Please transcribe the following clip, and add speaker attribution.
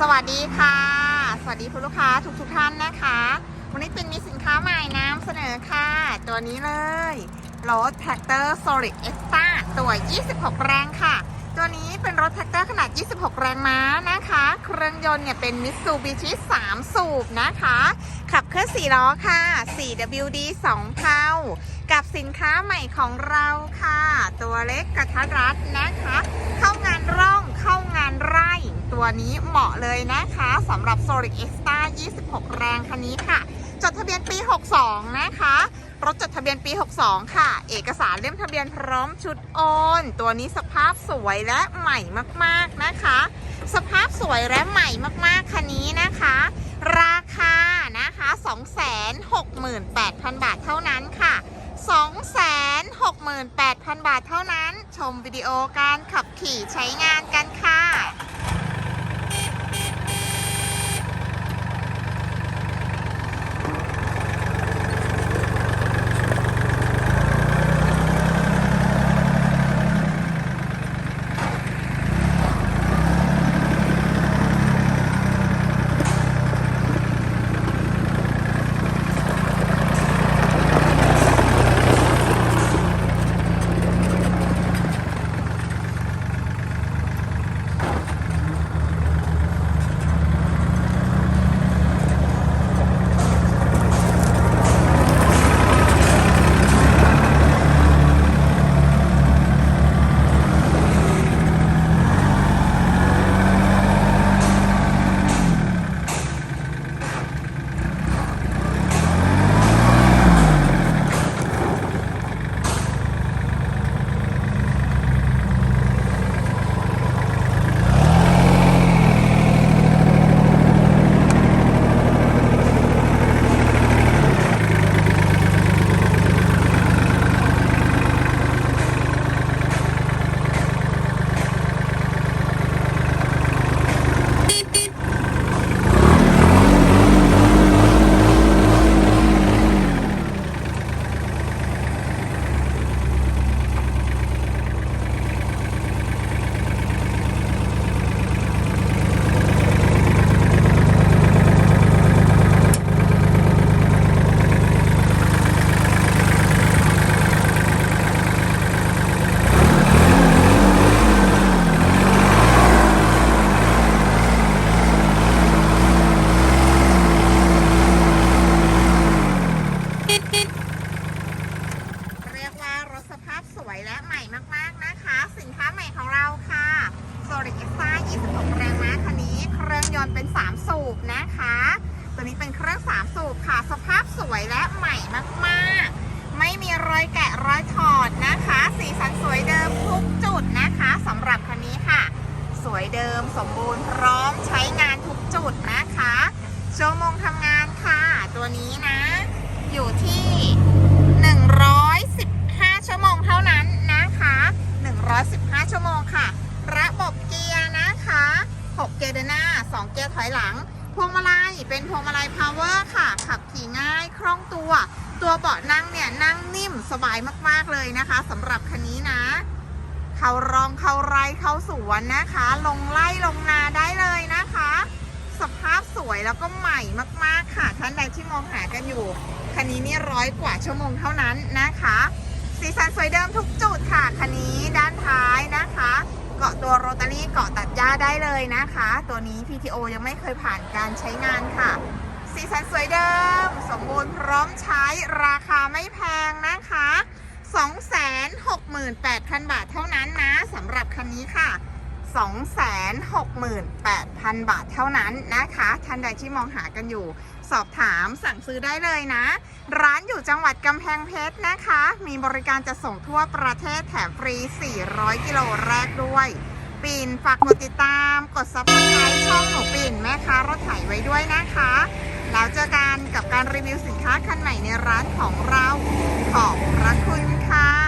Speaker 1: สวัสดีค่ะ สวัสดีคุณลูกค้าทุกทุกท่านนะคะ วันนี้เป็นมีสินค้าใหม่นำเสนอค่ะ ตัวนี้เลยรถแท็กเตอร์ Solid e x t r a ตัว 26 แรงค่ะ ตัวนี้เป็นรถแท็กเตอร์ขนาด 26 แรงม้านะคะ เครื่องยนต์เนี่ยเป็น Mitsubishi 3 สูบนะคะ ขับเคลื่อน4ล้อค่ะ 4WD 2 เท่า กับสินค้าใหม่ของเราค่ะ ตัวเล็กกระทัดรัดนะคะ เข้างานร่องเข้างานไร่ ตัวนี้เหมาะเลยนะคะสำหรับ Solid Extra 26 แรงคันนี้ค่ะ จดทะเบียนปี 62 นะคะ รถจดทะเบียนปี 62 ค่ะ เอกสารเล่มทะเบียนพร้อมชุดโอน ตัวนี้สภาพสวยและใหม่มากๆนะคะ สภาพสวยและใหม่มากๆคันนี้นะคะ ราคานะคะ 268,000 บาทเท่านั้นค่ะ268,000 บาทเท่านั้น ชมวิดีโอการขับขี่ใช้งานกันค่ะ นต์เป็น 3 สูบนะคะ ตัวนี้เป็นเครื่อง 3 สูบค่ะ สภาพสวยและใหม่มากๆ ไม่มีรอยแกะรอยถอดนะคะ สีสันสวยเดิมทุกจุดนะคะสำหรับคันนี้ค่ะ สวยเดิมสมบูรณ์พร้อมใช้งานทุกจุดนะคะชั่วโมงทำงานค่ะ ตัวนี้นะ อยู่ที่ 115 ชั่วโมงเท่านั้นนะคะ 115 ชั่วโมงค่ะ ระบบเกียร์นะคะ 6 เกียร์เดิ หลัง พวงมาลัยเป็นพวงมาลัยพาวเวอร์ค่ะ ขับขี่ง่ายคล่องตัว ตัวเบาะนั่งเนี่ยนั่งนิ่มสบายมากๆเลยนะคะสำหรับคันนี้นะ เข้ารองเข้าไรเข้าสวนนะคะ ลงไล่ลงนาได้เลยนะคะ สภาพสวยแล้วก็ใหม่มากๆค่ะท่านใดที่มองหากันอยู่คันนี้นี่ร้อยกว่าชั่วโมงเท่านั้นนะคะ สีสันสวยเดิมทุกจุดค่ะคันนี้ด้านท้ายนะคะ เกาะตัวโรตารี่เกาะตัดหญ้าได้เลยนะคะ ตัวนี้ PTO ยังไม่เคยผ่านการใช้งานค่ะ สีสันสวยเดิม สมบูรณ์พร้อมใช้ราคาไม่แพงนะคะ 268,000 บาทเท่านั้นนะสำหรับคันนี้ค่ะ 268,000 บาทเท่านั้นนะคะ ท่านใดที่มองหากันอยู่ สอบถามสั่งซื้อได้เลยนะ ร้านอยู่จังหวัดกำแพงเพชรนะคะ มีบริการจะส่งทั่วประเทศแถมฟรี 400 กิโลแรกด้วย ปิ่นฝากกดติดตาม กดซับสไครต์ช่องหนูปิ่นแม่ค้ารถไถไว้ด้วยนะคะ แล้วเจอกันกับการรีวิวสินค้าคันใหม่ในร้านของเรา ขอบพระคุณค่ะ